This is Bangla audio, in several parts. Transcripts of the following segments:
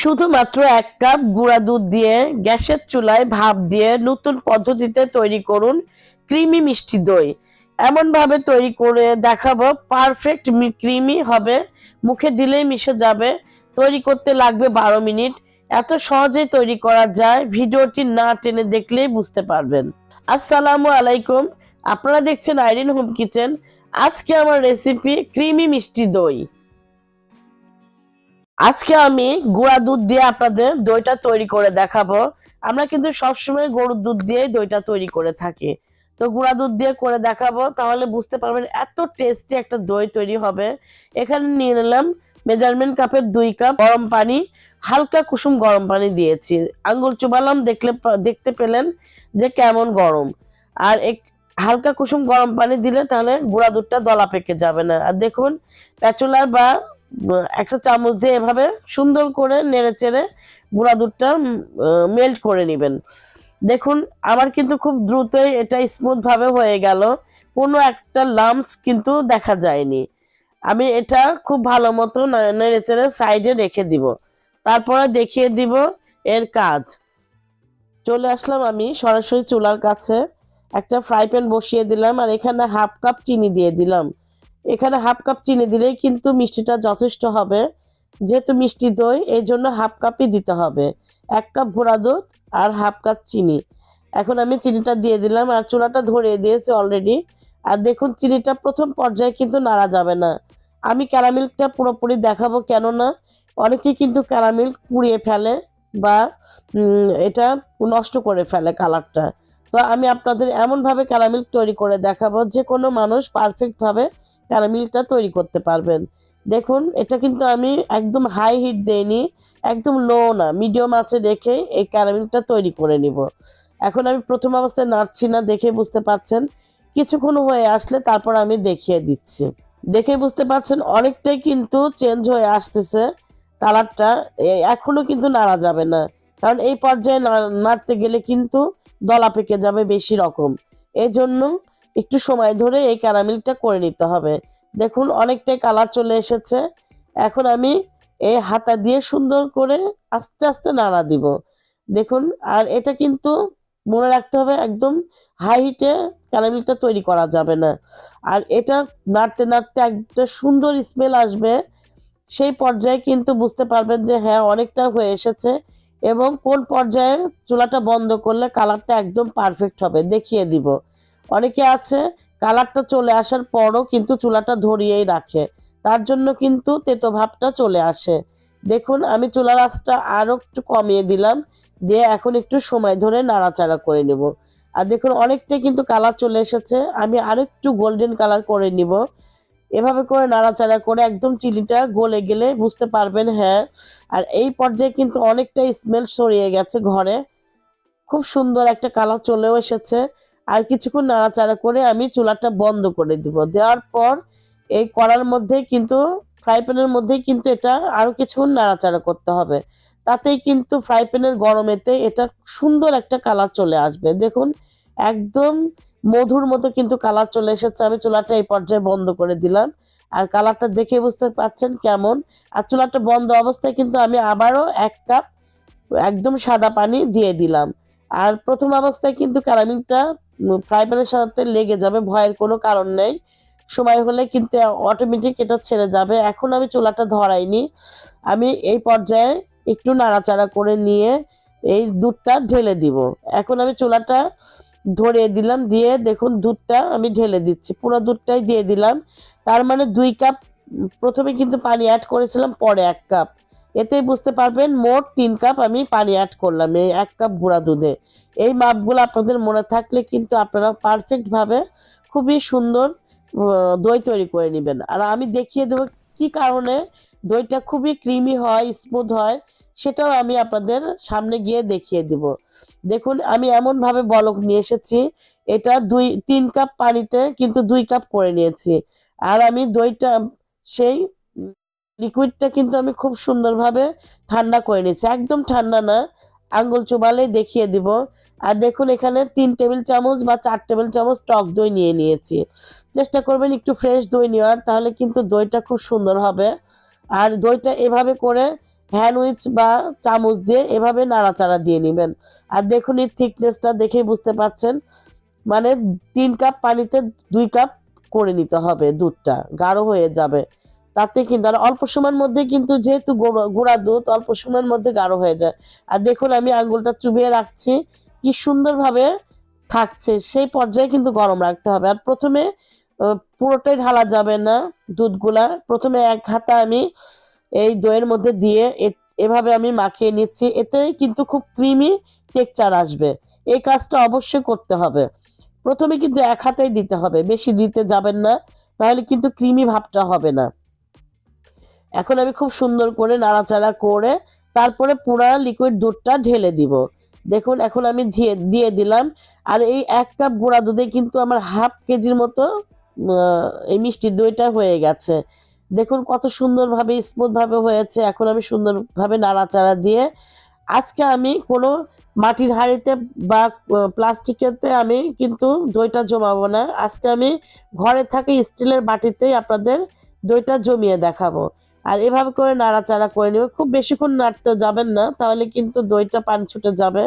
শুধুমাত্র এক কাপ গুঁড়া দুধ দিয়ে গ্যাসের চুলায় ভাপ দিয়ে নতুন পদ্ধতিতে তৈরি করুন ক্রিমি মিষ্টি দই। এমন ভাবে তৈরি করে দেখাবো পারফেক্ট ক্রিমি হবে, মুখে দিলেই মিশে যাবে। তৈরি করতে লাগবে বারো মিনিট। এত সহজেই তৈরি করা যায়, ভিডিওটি না টেনে দেখলেই বুঝতে পারবেন। আসসালামু আলাইকুম। আপনারা দেখছেন আইরিন হোম কিচেন। আজকে আমার রেসিপি ক্রিমি মিষ্টি দই। আজকে আমি গুঁড়া দুধ দিয়ে আপনাদের দইটা তৈরি করে দেখাবো। আমরা কিন্তু সবসময় গরুর দুধ দিয়ে দইটা তৈরি করে থাকি। তো গুঁড়া দুধ দিয়ে করে দেখাবো, তাহলে বুঝতে পারবেন এত টেস্টি একটা দই তৈরি হবে। এখানে নিয়ে নিলাম মেজারমেন্ট কাপের দুই কাপ গরম পানি, হালকা কুসুম গরম পানি দিয়েছি। আঙ্গুল চুবালাম, দেখলে দেখতে পেলেন যে কেমন গরম। আর এক, হালকা কুসুম গরম পানি দিলে তাহলে গুঁড়া দুধটা দলা পেকে যাবে না। আর দেখুন প্যাচুলার বা একটা চামচ দিয়ে এভাবে সুন্দর করে নেড়ে চেড়ে গুঁড়া দুধটা মেল্ট করে নেবেন। দেখুন আমার কিন্তু খুব দ্রুতই এটা স্মুথ ভাবে হয়ে গেল। কোনো একটা লাম্পস কিন্তু দেখা যায়নি। আমি এটা খুব ভালো মতো নেড়ে চেড়ে সাইডে রেখে দিব। তারপরে দেখিয়ে দিব এর কাজ। চলে আসলাম আমি সরাসরি চুলার কাছে। একটা ফ্রাই প্যান বসিয়ে দিলাম আর এখানে হাফ কাপ চিনি দিয়ে দিলাম। এখানে হাফ কাপ চিনি দিলেই কিন্তু মিষ্টিটা যথেষ্ট হবে। যেহেতু মিষ্টি দই, এই জন্য হাফ কাপই দিতে হবে। এক কাপ গুঁড়া দুধ আর হাফ কাপ চিনি। এখন আমি চিনিটা দিয়ে দিলাম আর চুলাটা ধরিয়ে দিয়েছি অলরেডি আর দেখুন, চিনিটা প্রথম পর্যায়ে কিন্তু নাড়া যাবে না। আমি ক্যারামিলটা পুরোপুরি দেখাবো কেননা অনেকে কিন্তু ক্যারামিল পুড়িয়ে ফেলে বা এটা নষ্ট করে ফেলে কালারটা তো আমি আপনাদের এমনভাবে ক্যারামিল তৈরি করে দেখাবো যে কোনো মানুষ পারফেক্টভাবে ক্যারামিলটা তৈরি করতে পারবেন। দেখুন, এটা কিন্তু আমি একদম হাই হিট দেইনি, একদম লো না মিডিয়াম আছে রেখে এই ক্যারামিলটা তৈরি করে নিব। এখন আমি প্রথম অবস্থায় নাড়ছি না, দেখে বুঝতে পাচ্ছেন। কিছুক্ষণ হয়ে আসলে তারপর আমি দেখিয়ে দিচ্ছি। দেখে বুঝতে পাচ্ছেন, অনেকটাই কিন্তু চেঞ্জ হয়ে আসতেছে কালারটা এখনও কিন্তু নাড়া যাবে না। কারণ এই পর্যায়ে নাড়তে গেলে কিন্তু দলা পেকে যাবে বেশি রকম। এই জন্য একটু সময় ধরে এই ক্যারামেলটা করে নিতে হবে। দেখুন, অনেকটাই কালার চলে এসেছে। এখন আমি এই হাতা দিয়ে সুন্দর করে আস্তে আস্তে নাড়া দিব। দেখুন, আর এটা কিন্তু মনে রাখতে হবে, একদম হাই হিটে ক্যারামেলটা তৈরি করা যাবে না। আর এটা নাড়তে নাড়তে একটা সুন্দর স্মেল আসবে। সেই পর্যায়ে কিন্তু বুঝতে পারবেন যে হ্যাঁ অনেকটা হয়ে এসেছে এবং কোন পর্যায়ে চুলাটা বন্ধ করলে কালারটা একদম পারফেক্ট হবে। দেখিয়ে দিব। অনেকে আছে, কালারটা চলে আসার পরও কিন্তু চুলাটা ধরিয়েই রাখে। তার জন্য কিন্তু তেতো ভাবটা চলে আসে। দেখুন, আমি চুলার আঁচটা আরও একটু কমিয়ে দিলাম, দিয়ে এখন একটু সময় ধরে নাড়াচাড়া করে নেব। আর দেখুন অনেকটাই কিন্তু কালার চলে এসেছে, আমি আরও একটু গোল্ডেন কালার করে নিব। এভাবে করে নাড়াচাড়া করে একদম চিলিটা গলে গেলে বুঝতে পারবেন হ্যাঁ। আর এই পর্যায়ে কিন্তু অনেকটা স্মেল সরিয়ে গেছে ঘরে। খুব সুন্দর একটা কালার চলেও এসেছে। আর কিছুক্ষণ নাড়াচাড়া করে আমি চুলাটা বন্ধ করে দিব। দেওয়ার পর এই কড়ার মধ্যে কিন্তু ফ্রাই প্যানের মধ্যেই কিন্তু এটা আরও কিছুক্ষণ নাড়াচাড়া করতে হবে। তাতেই কিন্তু ফ্রাই প্যানের গরমেতে এটা সুন্দর একটা কালার চলে আসবে। দেখুন, একদম মধুর মতো কিন্তু কালার চলে এসেছে। আমি চুলাটা এই পর্যায়ে বন্ধ করে দিলাম। আর কালারটা দেখে বুঝতে পারছেন কেমন? আর চুলাটা বন্ধ অবস্থায় কিন্তু আমি আবারও এক কাপ একদম সাদা পানি দিয়ে দিলাম। আর প্রথম অবস্থায় কিন্তু ক্যারামিলটা ফ্রাই প্যানের সাথে লেগে যাবে, ভয়ের কোনো কারণ নেই। সময় হলে কিন্তু অটোমেটিক এটা ছেড়ে যাবে। এখন আমি চুলাটা ধরাইনি। আমি এই পর্যায়ে একটু নাড়াচাড়া করে নিয়ে এই দুধটা ঢেলে দিব। এখন আমি চুলাটা ধরিয়ে দিলাম, দিয়ে দেখুন দুধটা আমি ঢেলে দিচ্ছি। পুরো দুধটাই দিয়ে দিলাম। তার মানে দুই কাপ প্রথমে কিন্তু পানি অ্যাড করেছিলাম, পরে এক কাপ এতেই বুঝতে পারবেন মোট তিন কাপ আমি পানি অ্যাড করলাম, এই এক কাপ গুঁড়া দুধে। এই মাপগুলো আপনাদের মনে থাকলে কিন্তু আপনারা পারফেক্টভাবে খুবই সুন্দর দই তৈরি করে নেবেন। আর আমি দেখিয়ে দেবো কি কারণে দইটা খুবই ক্রিমি হয় স্মুথ হয়, সেটাও আমি আপনাদের সামনে গিয়ে দেখিয়ে দিব। দেখুন, আমি এমনভাবে বলক নিয়ে এসেছি, এটা দুই, তিন কাপ পানিতে কিন্তু দুই কাপ করে নিয়েছি। আর আমি দইটা সেই লিকুইডটা কিন্তু আমি খুব সুন্দরভাবে ঠান্ডা করে নিয়েছি। একদম ঠান্ডা না, আঙ্গুল চুবালেই দেখিয়ে দিব। আর দেখুন এখানে তিন টেবিল চামচ বা চার টেবিল চামচ টক দই নিয়ে নিয়েছি। চেষ্টা করবেন একটু ফ্রেশ দই নেওয়ার, তাহলে কিন্তু দইটা খুব সুন্দর হবে। আর দইটা এভাবে করে হ্যান্ডউইচ বা চামচ দিয়ে এভাবে নাড়াচাড়া দিয়ে নেবেন। আর দেখুন এই থিকনেসটা দেখেই বুঝতে পারছেন মানে তিন কাপ পানিতে দুই কাপ করে নিতে হবে দুধটা, গাঢ় হয়ে যাবে। তাতে কিন্তু, আর অল্প সময়ের মধ্যে কিন্তু যেহেতু গুঁড়ো- দুধ, অল্প সময়ের মধ্যে গাঢ় হয়ে যায়। আর দেখুন আমি আঙ্গুলটা চুবিয়ে রাখছি, কি সুন্দরভাবে থাকছে, সেই পর্যায়ে কিন্তু গরম রাখতে হবে। আর প্রথমে পুরোটাই ঢালা যাবে না দুধগুলা। প্রথমে এক হাতা আমি এই দইয়ের মধ্যে দিয়ে এভাবে আমি মাখিয়ে নিচ্ছি। এতে কিন্তু খুব ক্রিমি টেকচার আসবে। এই কাজটা অবশ্যই করতে হবে। প্রথমে কিন্তু এক হাতেই দিতে হবে। বেশি দিতে যাবেন না, তাহলে কিন্তু ক্রিমি ভাবটা হবে না। এখন আমি খুব সুন্দর করে নাড়াচাড়া করে তারপরে পুরা লিকুইড দুধটা ঢেলে দিব। দেখুন, এখন আমি দিয়ে দিয়ে দিলাম। আর এই এক কাপ গুঁড়া দুধে কিন্তু আমার হাফ কেজির মতো এই মিষ্টি দইটা হয়ে গেছে। দেখুন, কত সুন্দরভাবে স্মুথভাবে হয়েছে। এখন আমি সুন্দরভাবে নাড়াচাড়া দিয়ে আজকে আমি কোনো মাটির হাঁড়িতে বা প্লাস্টিকেতে আমি কিন্তু দইটা জমাবো না। আজকে আমি ঘরে থাকা স্টিলের বাটিতেই আপনাদের দইটা জমিয়ে দেখাবো। আর এভাবে করে নাড়াচাড়া করে নেবে। খুব বেশিক্ষণ নাড়তে যাবেন না, তাহলে কিন্তু দইটা পান ছুটে যাবে।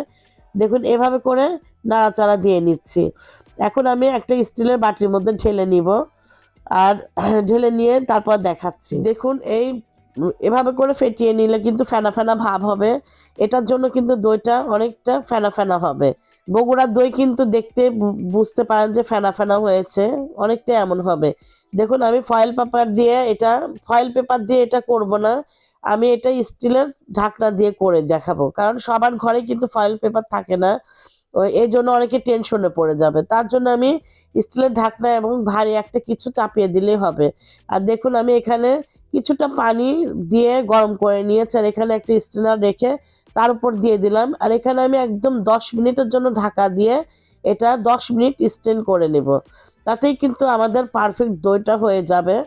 দেখুন, এভাবে করে নাড়াচাড়া দিয়ে নিচ্ছি। এখন আমি একটা স্টিলের বাটির মধ্যে ঢেলে নিব। আর ঢেলে নিয়ে তারপর দেখাচ্ছি। দেখুন, এই এভাবে করে ফেটিয়ে নিলে কিন্তু ফেনা ফেনা ভাব হবে। এটার জন্য কিন্তু দইটা অনেকটা ফেনা ফেনা হবে। বগুড়ার দই কিন্তু দেখতে বুঝতে পারেন যে ফেনা ফেনা হয়েছে, অনেকটা এমন হবে। দেখুন, আমি ফয়েল পেপার দিয়ে এটা ফয়েল পেপার দিয়ে এটা করব না। আমি এটা স্টিলের ঢাকনা দিয়ে করে দেখাবো। কারণ সবার ঘরে কিন্তু ফয়েল পেপার থাকে না। এই জন্য অনেকে টেনশনে পড়ে যাবে। তার জন্য আমি স্টিলের ঢাকনা এবং ভারী একটা কিছু চাপিয়ে দিলেই হবে। আর দেখুন, আমি এখানে কিছুটা পানি দিয়ে গরম করে নিয়েছি, আর এখানে একটা স্টেনার রেখে তার উপর দিয়ে দিলাম। আর এখানে আমি একদম দশ মিনিটের জন্য ঢাকা দিয়ে এটা দশ মিনিট স্টেন করে নেব। তাতেই কিন্তু আমাদের পারফেক্ট দইটা হয়ে যাবে।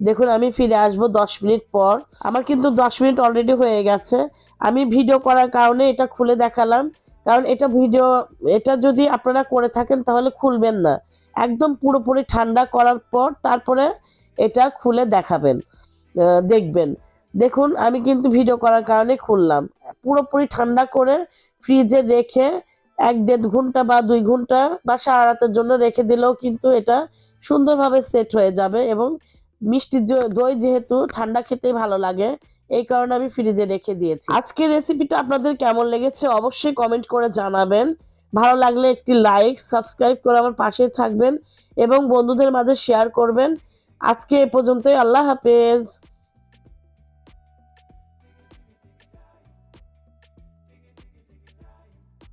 দেখুন, আমি ফিরে আসব দশ মিনিট পর। আমার কিন্তু দশ মিনিট অলরেডি হয়ে গেছে। আমি ভিডিও করার কারণে এটা খুলে দেখালাম। কারণ এটা ভিডিও এটা যদি আপনারা করে থাকেন তাহলে খুলবেন না। একদম পুরোপুরি ঠান্ডা করার পর তারপরে এটা খুলে দেখাবেন দেখবেন। দেখুন, আমি কিন্তু ভিডিও করার কারণে খুললাম। পুরোপুরি ঠান্ডা করে ফ্রিজে রেখে এক দেড় ঘণ্টা বা দুই ঘণ্টা বা সারা রাতের জন্য রেখে দিলেও কিন্তু এটা সুন্দরভাবে সেট হয়ে যাবে এবং মিষ্টি দই যেহেতু ঠান্ডা খেতেই ভালো লাগে এই কারণে আমি ফ্রিজে রেখে দিয়েছি। আজকের রেসিপিটা আপনাদের কেমন লেগেছে অবশ্যই কমেন্ট করে জানাবেন। ভালো লাগলে একটি লাইক সাবস্ক্রাইব করে আমার পাশে থাকবেন এবং বন্ধুদের মাঝে শেয়ার করবেন। আজকে এ পর্যন্তই, আল্লাহ হাফেজ।